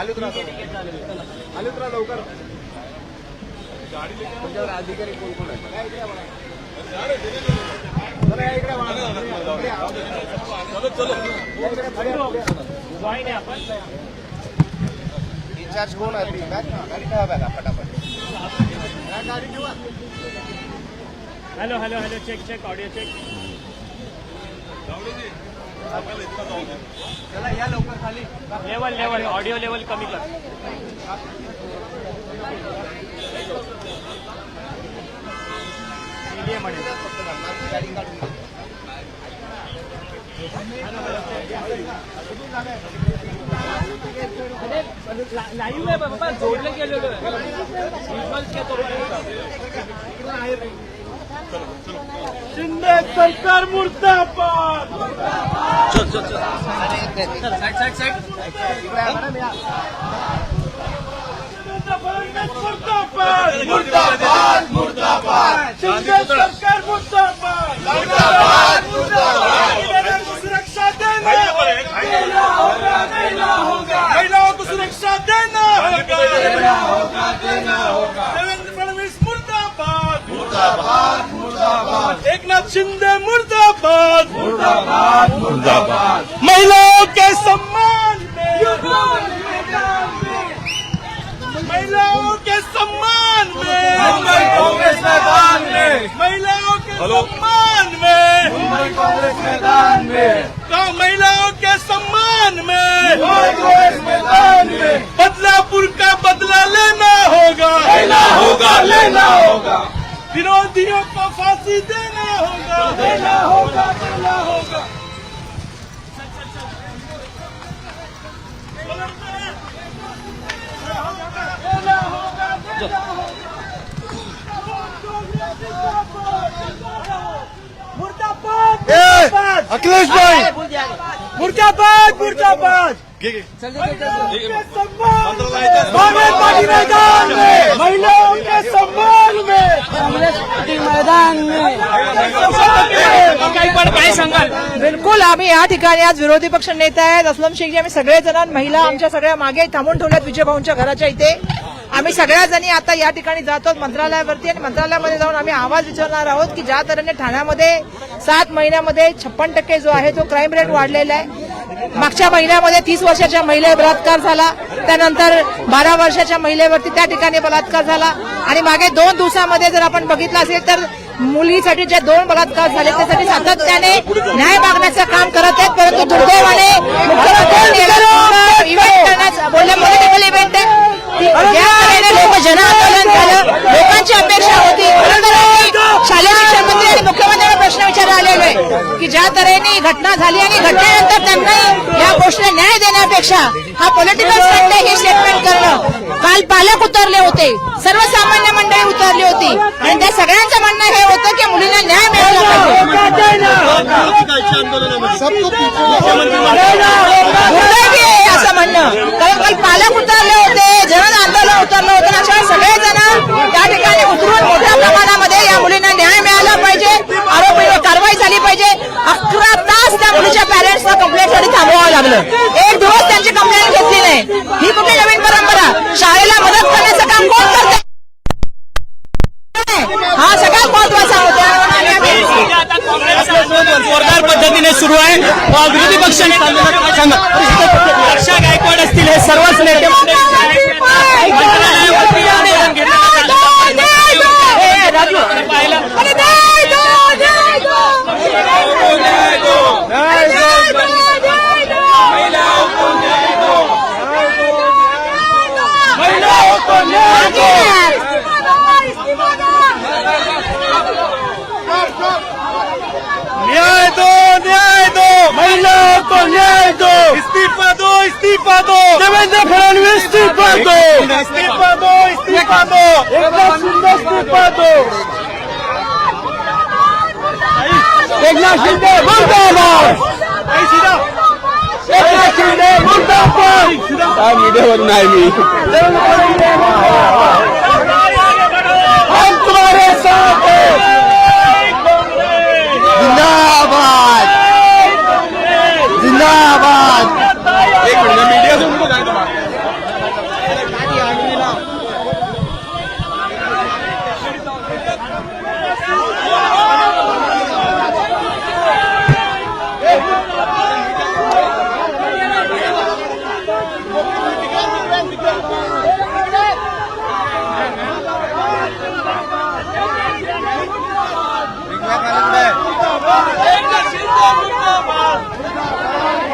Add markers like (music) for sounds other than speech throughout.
खाली उतरा. खाली उतरा लवकर. तुमच्यावर अधिकारी कोण कोण आहे इन्चार्ज कोण आहे? बॅग गाडी ठेवा बघा फटाफट. गाडी ठेवा. Hello hello hello check check audio check चला या लवकर खाली. लेवल लेवल ऑडिओ लेवल कमी कर. लाईव्ह आहे बाबा जोडलं गेलेलो शिंदे सरकार मुर्दाबाद इकडे या, मॅडम, या. मुर्दाबाद मुर्दाबाद मुर्दाबाद शिंदे सरकार मुर्दाबाद मुर्दाबाद मुर्दाबाद सुरक्षा देना देना होगा देना होगा महिलाओं को सुरक्षा देना होगा देना होगा देना होगा देवेंद्र फडणवीस मुर्दाबाद मुर्दाबाद। एक नाथ शिंदे मुर्दाबाद। मुर्दाबाद मुर्दाबाद। महिलाओं के सम्मान में। महिलाओं के सम्मान में। मुंबई कांग्रेस मैदान में। महिलाओं के सम्मान में। मुंबई कांग्रेस मैदान में। का महिलाओं के सम्मान में। कांग्रेस मैदान में। बदलापुर का बदला लेना होगा। लेना होगा लेना होगा। विरोधियों को फांसी देना होगा देना होगा देना होगा देना होगा देना मुर्दाबाद मुर्दाबाद! अखिलेश भाई मुर्दाबाद मुर्दाबाद! कांग्रेस पार्टी मैदान में। महिलाओं के सम्मान में। काँग्रेस पार्टी मैदान में। काही पण काय सांगाल? बिलकुल आम्ही या ठिकाणी आज विरोधी पक्ष नेते आहेत. असलम शेखजी आम्ही सगळेजण महिला आमच्या सगळ्या मागे थांबून ठेवल्यात विजय भाऊंच्या घराच्या इथे. आम्ही सगळ्या जणी आता या ठिकाणी जातो मंत्रालयावरती आणि मंत्रालयामध्ये जाऊन आम्ही आवाज विचारणार आहोत की ज्या तऱ्हेने ठाण्यामध्ये सात महिन्यामध्ये छप्पन टक्के जो आहे तो क्राईम रेट वाढलेला आहे. मागच्या महिन्यामध्ये तीस वर्षाच्या महिलेवर बलात्कार झाला. त्यानंतर बारा वर्षाच्या महिलेवरती त्या ठिकाणी बलात्कार झाला. आणि मागे दोन दिवसामध्ये जर आपण बघितलं असेल तर मुलीसाठी जे दोन बलात्कार झाले त्यासाठी सातत्याने न्याय मागण्याचं काम करत आहेत. परंतु दुर्दैवाने मुख्यमंत्री इव्हेंट बोलले पॉलिटिकल इव्हेंट आहे. लोक झालं. लोकांची अपेक्षा होती. शालेय शिक्षण मंत्री आणि मुख्यमंत्री प्रश्न विचारला आलेलो आहे की ज्या तऱ्हेने घटना झाली आणि घटनेनंतर त्यांना या गोष्टीला न्याय देण्यापेक्षा हा पॉलिटिकल स्टंट हे स्टेटमेंट करणं. काल पालक उतरले होते सर्वसामान्य मंडळी उतरली होती आणि त्या सगळ्यांचं म्हणणं हे होतं की मुलींना न्याय मिळाला पाहिजे. असं म्हणणं. कारण काल पालक उतरले होते जन आंदोलन उतरलं होतं अशा सगळेजण त्या ठिकाणी उतरून मोठ्या प्रमाणात या मुलींना न्याय मिळाला पाहिजे आरोपीवर कारवाई झाली पाहिजे अकरा तास त्या मुलीच्या पॅरेंट्सला कंप्लेंटसाठी थांबवावं लागलं. एक दिवस त्यांची कंप्लेंट घेतली नाही. ही कुठली नवीन परंपरा? शाळेला मदत करण्याचं काम कोण करते हा सगळ्यात महत्त्वाचा जोरदार पद्धतीने सुरू आहे. विरोधी पक्षाने रक्षा गायकवाड असतील हे सर्वच नेते मंत्रालयावरती आंदोलन घेण्यात आलं. हे, राजू. पाहिलं अरे न्याय दो, न्याय दो. न्याय दो, न्याय दो. न्याय दो न्याय दो महिलाओं को न्याय दो इस्तीफा दो इस्तीफा दो देवेंद्र फडणवीस इस्तीफा दो इस्तीफा दो इस्तीफा दो एकनाथ शिंदे इस्तीफा दो एकनाथ शिंदे मुर्दाबाद एकनाथ शिंदे मुर्दाबाद काय मीडियावरून आहे मी हम तुम्हारे साथ हैं जिंदाबाद जिंदाबाद एक मिनिट मीडिया एकनाथ शिंदे मुर्दाबाद एकनाथ शिंदे मुर्दाबाद एकनाथ शिंदे मुर्दाबाद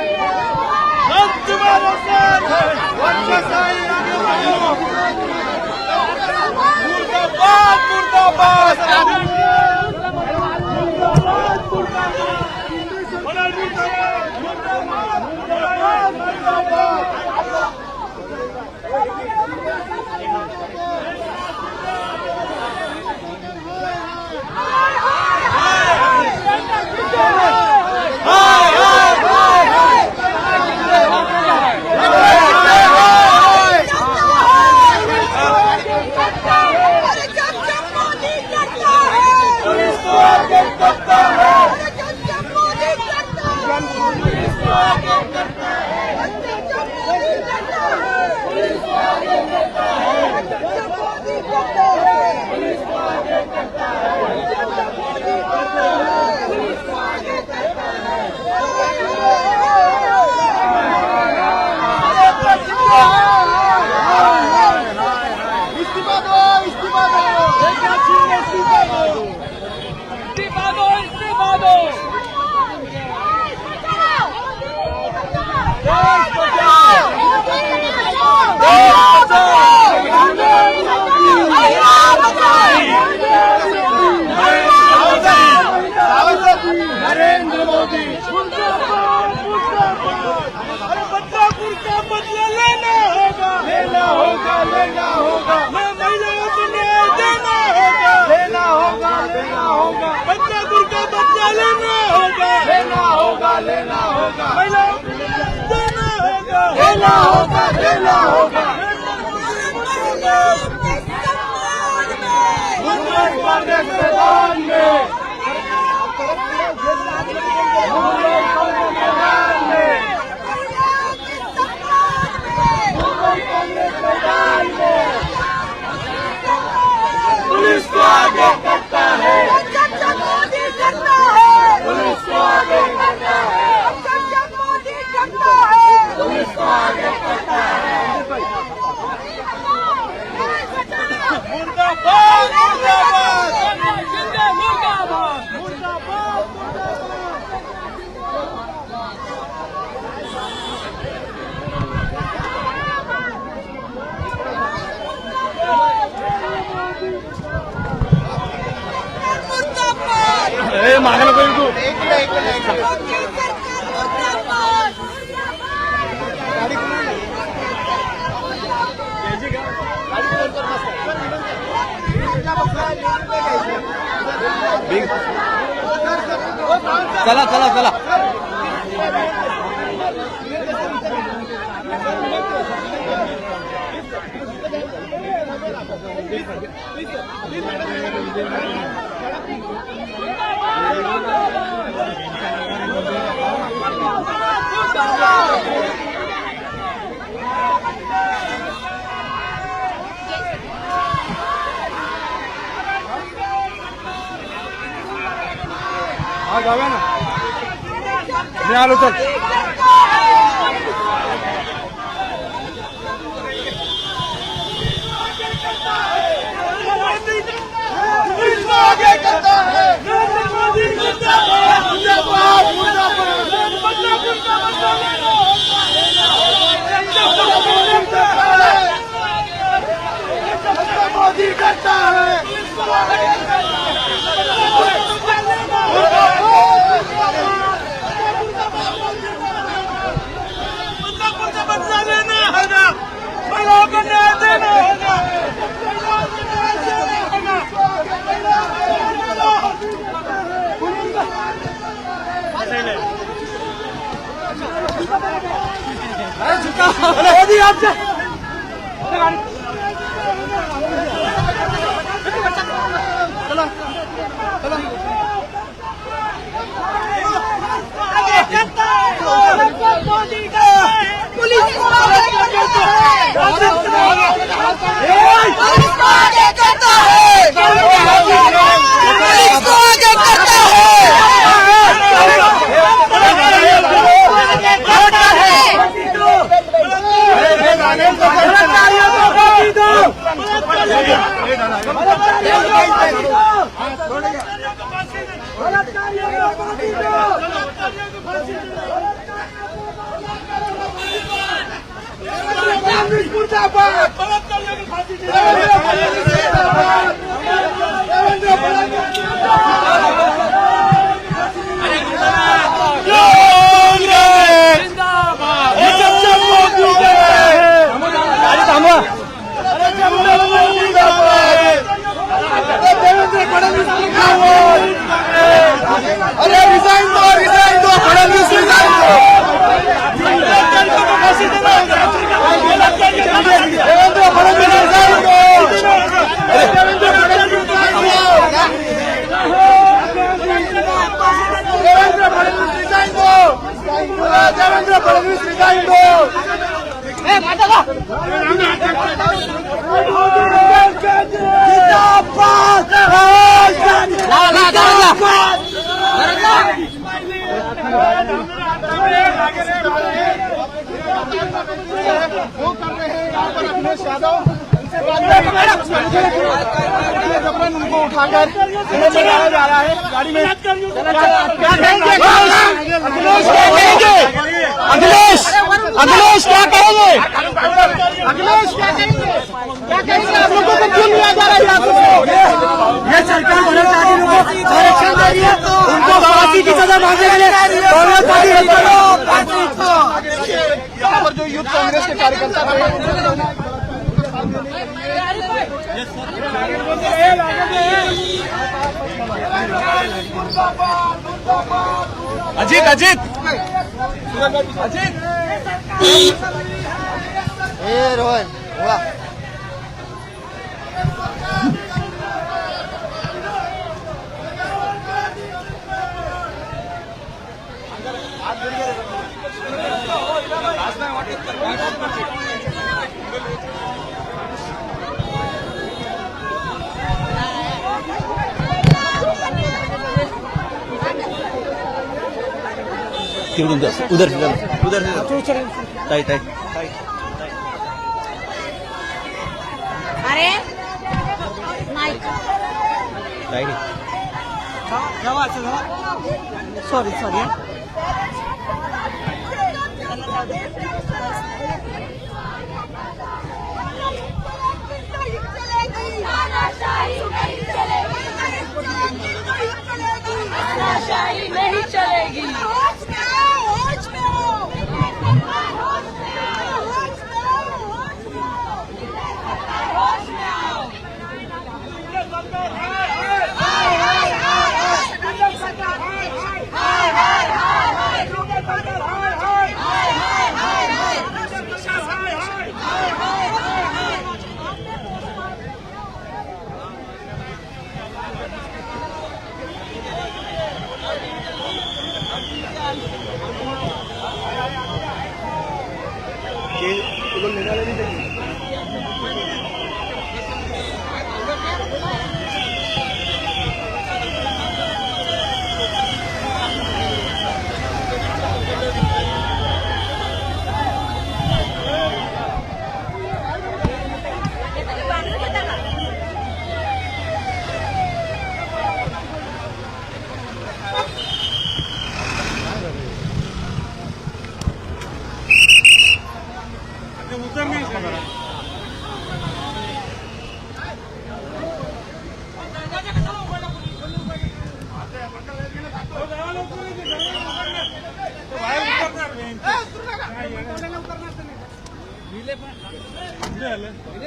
हम तुम्हारे साथ हैं वंशसाई आगे बढ़ो मुर्दाबाद अरे जब जब मोदी करता है पुलिस को आगे करता है अरे जब जब मोदी करता है पुलिस को आगे करता है जब जब मोदी करता है जब जब मोदी करता है जब जब मोदी करता है इस्तीफा दो इस्तीफा दो एकनाथ शिंदे इस्तीफा दो इस्तीफा दो इस्तीफा दो देश बचाओ नरेंद्र मोदी अरे बच्चा का बदला लेना होगा लेना होगा लेना होगा मैं महिलाओं को न्याय देना होगा लेना होगा लेना होगा का बदला लेना होगा लेना होगा लेना होगा महिलाओं को देना होगा लेना होगा लेना होगा कांग्रेस में मुंबई कांग्रेस मैदान में मुंबई कांग्रेस मैदान में पुलिस को आगे करता है जब जब मोदी करता है पुलिस को आगे करता है जब जब मोदी करता है पुलिस को आगे करता है मुर्दाबाद मुर्दाबाद जिंदा मुर्दाबाद मुर्दाबाद चला चला चला हा जाऊया ना मी आलो चल पुलिस को आगे करता है नरेंद्र मोदी जिंदाबाद जिंदाबाद मुर्दाबाद बदलापुर का बदला लेना होगा मोदी करता है अखिलेश यादव उनको उठाकर चलाया जा रहा है गाड़ी में अखिलेश अखिलेश क्या कहेंगे अखिलेश क्या कहेंगे? क्या कहेंगे? आप लोगों को क्यों लिया जा रहा है? उनको फांसी की सजा मांगे कांग्रेस पार्टी यहाँ पर जो. यूथ कांग्रेस के कार्यकर्ता अजित अजित. अजित. ए रोहन वाह तिकडून जा. उधर से जा. उधर से जा. ताई ताई अरे नाही ताई सॉरी सॉरी नहीं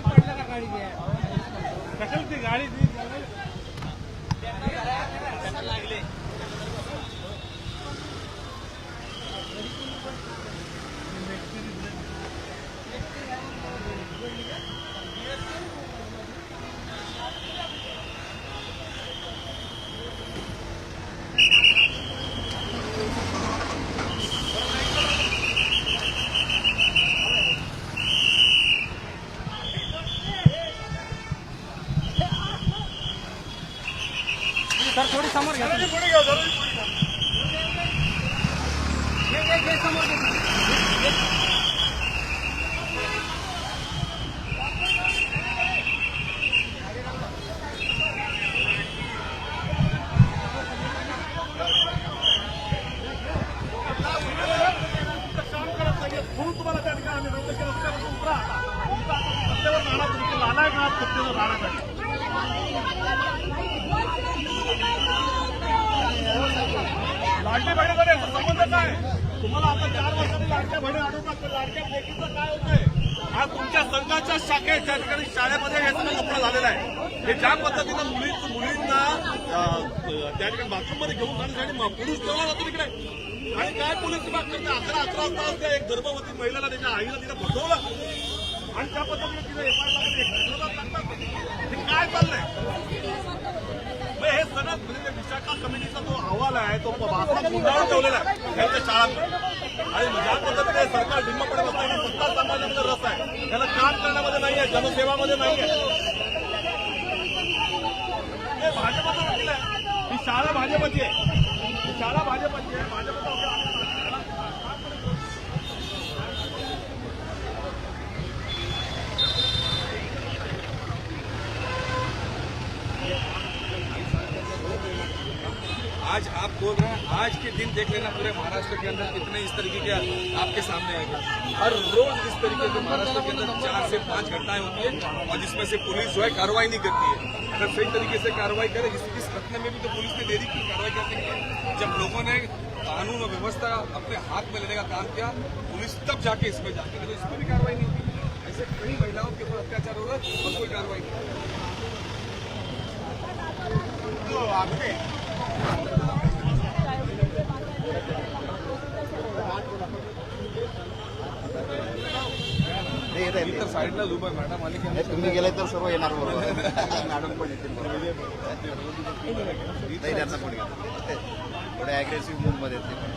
पडलं का गाडी गाडी समोर घ्या पुढे घ्या जरा पुढे घ्या. काम करत नाहीये. म्हणून तुम्हाला त्या ठिकाणी आम्ही म्हणतो की रस्त्यावर उतरा आता. उतरा आता. रस्त्यावर राहणार तुम्ही. नालायक आहात सत्तेवर राहण्यासाठी. लाडक्या बहिणीकडे याचा संबंध काय तुम्हाला आता चार वर्षांनी लाडक्या बहिणी आढळतात तर लाडक्या लेकीचं काय होतंय? हा तुमच्या संघाच्या शाखेत त्या ठिकाणी शाळेमध्ये हे सगळं लफडा झालेला आहे. हे ज्या पद्धतीनं मुली मुलींना त्या ठिकाणी बाथरूममध्ये घेऊन जाण्यासाठी म- पुरुष ठेवला जातो तिकडे. आणि काय पोलीस विभाग करते अकरा अकरा वाजता एक गर्भवती महिलेला त्याच्या आईला तिला बसवलं आणि त्या पद्धतीने तिला एफ हे काय चाललंय? हे सगळं म्हणजे विशाखा कमिटीचा जो अहवाल आहे तो भारतात गुंडाळून ठेवलेला आहे. त्यांच्या शाळांमध्ये. आणि ज्या पद्धतीने सरकार ढिम्म पडत असताना सत्ता समाजामध्ये रस आहे? त्याला काम करण्यामध्ये नाहीये जनसेवामध्ये नाहीये हे भाजपचं वकील आहे. ही शाळा भाजपची आहे. ही शाळा भाजपची आहे. आहे. आज आप बोल रहे हैं आज के दिन देख लेना पूरे महाराष्ट्र के अंदर कितने इस तरीके के आपके सामने आएँगे हर रोज इस तरीके के महाराष्ट्र के अंदर चार से पाँच घटनाएँ होती है और जिसमें से पुलिस जो है कार्रवाई नहीं करती है। अगर सही तरीके से कार्रवाई करे इस, घटना में भी तो पुलिस ने देरी की कार्रवाई करने के जब लोगों ने कानून और व्यवस्था अपने हाथ में लेने का काम किया पुलिस तब जाके इसमें जाके तो इस पर भी कार्रवाई नहीं होती ऐसे कई महिलाओं के ऊपर अत्याचार हो रहा है और कोई कार्रवाई नहीं। तो आपके इतर साईडला उभं आहे मॅडम आली की तुम्ही गेले तर सर्व येणार बरोबर. (laughs) मॅडम पण येतील बरोबर. नाही त्यांचा कोणी थोडे अग्रेसिव्ह मूडमध्ये आहेत ते. पण.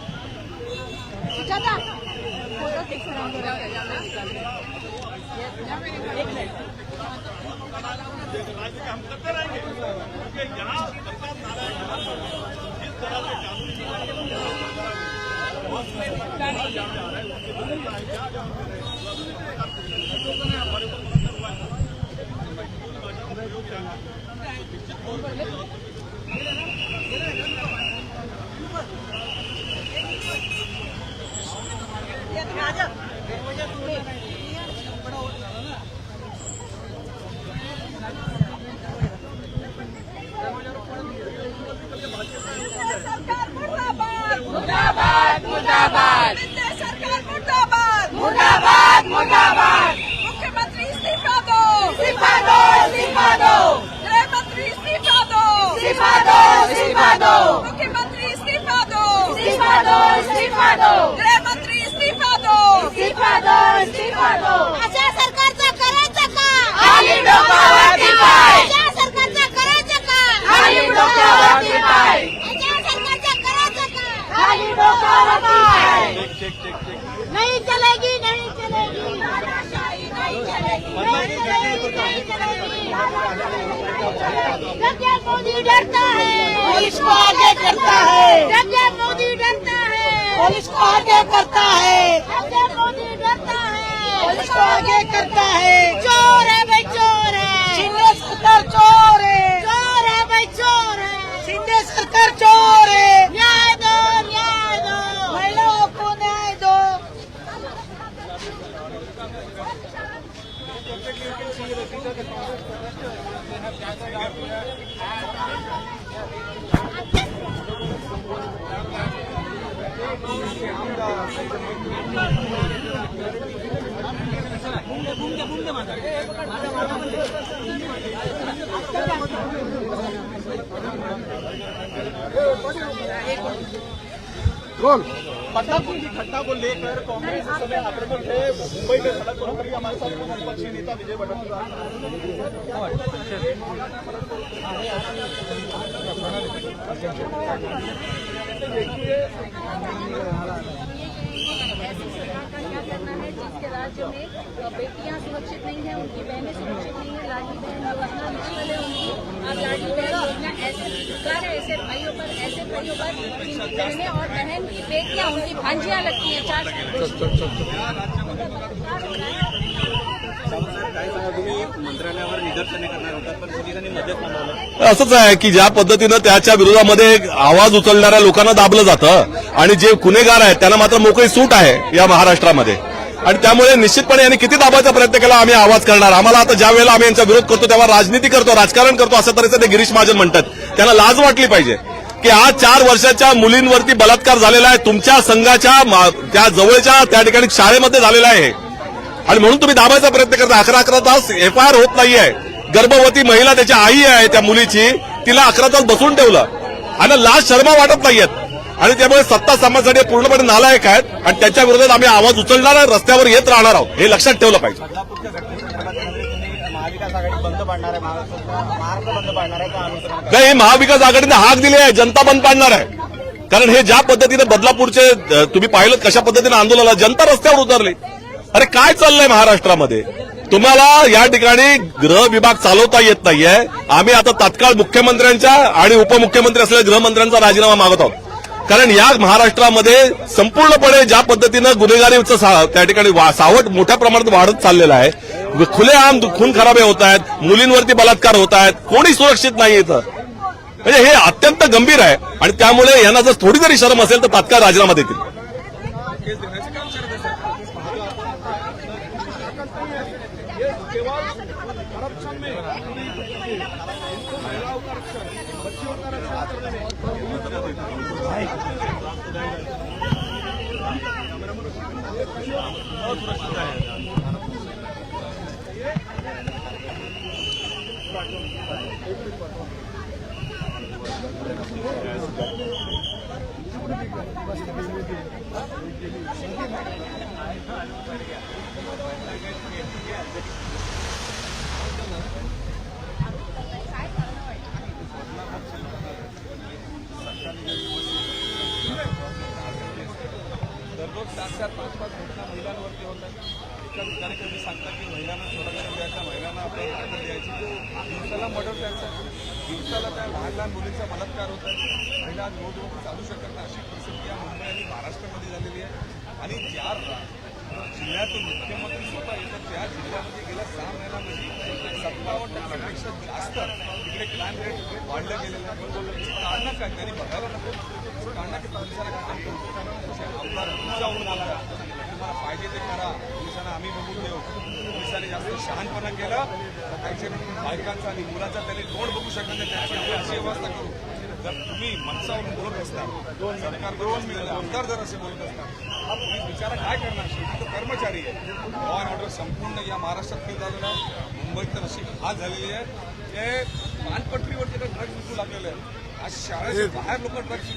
राज्य हम करते रहेंगे क्योंकि यहाँ दो गृह मंत्री इस्तीफा दो इस्तीफा दो इस्तीफा दो अशा सरकारचं करायचं का? खाली डोकावरती पाय। अशा सरकारचं करायचं का? खाली डोकावरती पाय। अशा सरकारचं करायचं का? खाली डोकावरती पाय। नहीं चलेगी नहीं चलेगी नहीं चलेगी नहीं चलेगी नहीं चलेगी मोदी डरता है। पुलिस को आगे करता है। मोदी डरता है। पुलिस को आगे करता है। पुलिस को आगे करता है। चोर है भाई चोर है। शिंदे सरकार चोर है। चोर है भाई चोर है। शिंदे सरकार चोर है। न्याय दो न्याय दो। महिलाओं को न्याय दो। पटना की घटना को लेकर कांग्रेस इस समय आक्रामक है मुंबई में सड़क पर उतरी हमारे साथ पूर्व विपक्षी नेता विजय वडेट्टीवार क्या बेटियां सुरक्षित नहीं है उनकी बहनें सुरक्षित नहीं है लाडली बहन योजना निष्फल है उनकी अब लाडली बहन योजना ऐसे कर ऐसे भाइयों पर ऐसे भाइयों पर जिनकी बहनें और बहन की बेटियां उनकी भांजियां लगती हैं चार तुम्ही मंत्रालयावर निदर्शने करणार होतात पण पोलिसांनी मध्येच थांबवलं असंच आहे की ज्या पद्धतीनं त्याच्या विरोधामध्ये आवाज उचलणाऱ्या लोकांना दाबलं जातं आणि जे गुन्हेगार आहेत त्यांना मात्र मोकळी सूट आहे या महाराष्ट्रामध्ये. आणि त्यामुळे निश्चितपणे यांनी किती दाबायचा प्रयत्न केला आम्ही आवाज करणार. आम्हाला आता ज्या वेळेला आम्ही यांचा विरोध करतो तेव्हा राजनीती करतो राजकारण करतो असं तऱ्हेचं ते गिरीश महाजन म्हणतात. त्यांना लाज वाटली पाहिजे की आज चार वर्षाच्या मुलींवरती बलात्कार झालेला आहे तुमच्या संघाच्या त्या जवळच्या त्या ठिकाणी शाळेमध्ये झालेला आहे आणि म्हणून तुम्ही दाबायचा प्रयत्न करता. अकरा अकरा तास एफ आय आर होत नाहीये. गर्भवती महिला त्याची आई आहे त्या मुलीची तिला अकरा तास बसून ठेवलं. आणि लाज शर्मा वाटत नाहीयेत. आणि त्यामुळे सत्ता समाजासाठी पूर्णपणे नालायक आहेत आणि त्याच्या विरोधात आम्ही आवाज उचलणार आहे रस्त्यावर येत राहणार आहोत. हे लक्षात ठेवलं पाहिजे. महाविकास काही महाविकास आघाडीने हाक दिली आहे जनता बंद पाडणार आहे. कारण हे ज्या पद्धतीने बदलापूरचे तुम्ही पाहिलं कशा पद्धतीने आंदोलनाला जनता रस्त्यावर उतरली. अरे काय चाललंय महाराष्ट्रामध्ये? तुम्हाला या ठिकाणी गृह विभाग चालवता येत नाहीये. आम्ही आता तात्काळ मुख्यमंत्र्यांच्या आणि उपमुख्यमंत्री असलेल्या गृहमंत्र्यांचा राजीनामा मागत आहोत. कारण या महाराष्ट्रामध्ये संपूर्णपणे ज्या पद्धतीनं गुन्हेगारीचं त्या ठिकाणी वा- सावट मोठ्या प्रमाणात वाढत चाललेलं आहे. खुलेआम खून खराबे होत आहेत मुलींवरती बलात्कार होत आहेत कोणी सुरक्षित नाही इथं. म्हणजे हे अत्यंत गंभीर आहे. आणि त्यामुळे यांना जर थोडी जरी शरम असेल तर तात्काळ राजीनामा देतील. दररोज चार पाच पाच घटना महिलांवरती होतात एका ठिकाणी कधी सांगतात की महिलांना संरक्षण द्यायचं महिलांना आपल्याला ताकद द्यायची. दिवसाला मर्डर द्यायचं दिवसाला त्या लहान लहान मुलींचा बलात्कार होत आहे. महिला आज रोज रोज चालू शकत नाही. अशी परिस्थिती या मुंबई आणि महाराष्ट्रामध्ये झालेली आहे. आणि ज्या जिल्ह्यातून मुख्यमंत्री स्वतः येतात त्या जिल्ह्यामध्ये गेल्या सहा महिन्यामध्ये सत्तावन्न टक्क्यापेक्षा जास्त तिकडे क्राईम रेट वाढलं गेलेलं आहे कारणं काय? त्यांनी बघायला नको कारणं की? पोलिसांना काम करतो आपला तुमच्यावरून आला तुम्हाला पाहिजे ते करा. पोलिसांना आम्ही बघून देऊ. पोलिसांनी जास्त शहाणपणा केलं. तर त्यांच्या बायकांचा आणि मुलाचा त्यांनी तोंड बघू शकत नाही. त्याची आम्ही अशी व्यवस्था करू. जर तुम्ही मनसावरून बोलत असता सरकार दोन मिळाले आमदार जर असे बोलत असता हा पोलीस बिचारा काय करणार? शेवटी तो कर्मचारी आहे. लॉ अँड ऑर्डर संपूर्ण या महाराष्ट्रात फिर झालेला आहे. मुंबईत तर अशी हा झालेली आहे. ते पानपट्टीवरती तर ड्रग्ज विकू लागलेले आहे शाळेच्या बाहेर लोक ड्रग्ज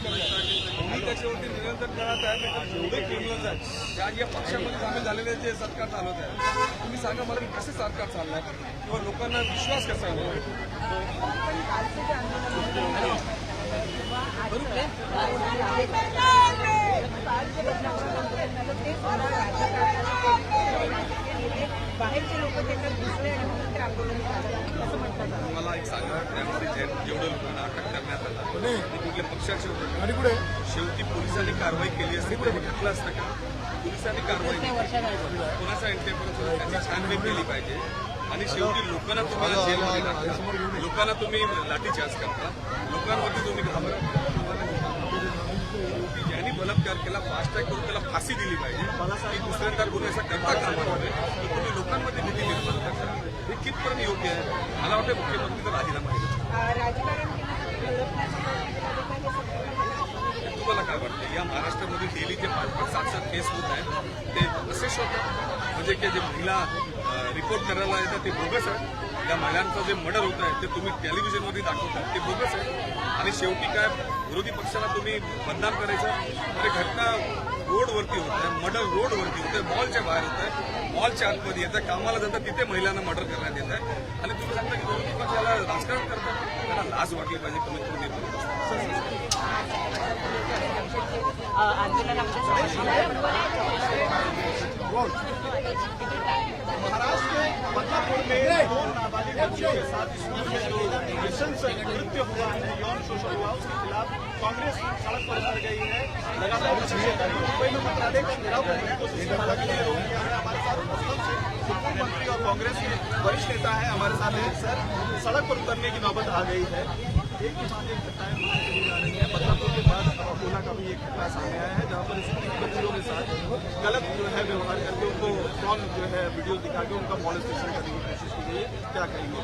त्याच्यावरती निरंतर करत आहे नाही जेवढे क्रिमिनल्स आहेत. त्या या पक्षामध्ये सामील झालेले जे सरकार चालवत आहे तुम्ही सांगा मला की कसे सरकार चाललंय? किंवा लोकांना विश्वास कसा आहे? बाहेरचे लोक त्याच्यात घुसले आणि म्हणून ते आंदोलन झालं असं म्हणतात. मला एक सांगा जे जेवढं लोकांना अटक करण्यात आलं. ते कुठल्या पक्षाचे होते? शेवटी पोलिसांनी कारवाई केली असती तर हे घटलं असतं का? पोलिसांनी कारवाई केली. कोणाचा इंटेपर्यंत त्याची छानबीन केली पाहिजे. आणि शेवटी लोकांना तुम्हाला जेलमध्ये टाकता लोकांना तुम्ही लाठीचार्ज करता. लोकांवरती तुम्ही घाबरता. बलात्कार केला फास्ट ट्रॅक करून त्याला फाशी दिली पाहिजे. की दुसऱ्यांदा गुन्हे असा करता कामा नये तर तुम्ही लोकांमध्ये भीती निर्माण करता हे कितपर्यंत योग्य आहे? मला वाटतं मुख्यमंत्रीचा राजीनामा दिला. तुम्हाला काय वाटतं? या महाराष्ट्रामध्ये डेली जे पाच पाच सात सात केस होत आहेत ते असे होतात म्हणजे की जे महिला रिपोर्ट करायला येतात ते बोगस आहे त्या महिलांचं जे मर्डर होत आहे ते तुम्ही टेलिव्हिजनवरती दाखवता ते बोगस आहे. आणि शेवटी काय विरोधी पक्षाला तुम्ही बदनाम करायचं? तर घटना रोडवरती होत आहे मर्डर रोडवरती होत आहे मॉलच्या बाहेर होत आहे मॉलच्या आतमध्ये येत आहे कामाला जातात तिथे महिलांना मर्डर करण्यात येत आहे आणि तुम्ही सांगता की विरोधी पक्षाला राजकारण करतात? त्यांना लाज वाटली पाहिजे कमीत कमी आंदोलन आमच्या महाराष्ट्र के बदलापुर में दो नाबालिग बच्चियों के साथ स्कूल में जो नृशंस नृत्य हुआ है यौन शोषण हुआ उसके खिलाफ कांग्रेस सड़क पर उतर गई है। लगातार है मुंबई में मंत्रालय का घेराव करने की कोशिश हालाँकि ये रोक दिया है हमारे साथ मुस्लिम से सुप्रीम मंत्री और कांग्रेस के वरिष्ठ नेता है हमारे साथ है। सर सड़क पर उतरने की नौबत आ गई है। एक के बाद एक घटनाएँ जा रही है बदलापुर के बाद अकोला का भी एक घटना सामने आया है जहाँ पर स्कूली बच्चियों के साथ गलत जो है व्यवहार करके उनको कौन जो है वीडियो दिखा के उनका मॉलिस्टेशन करने की कोशिश की गई है। क्या कहेंगे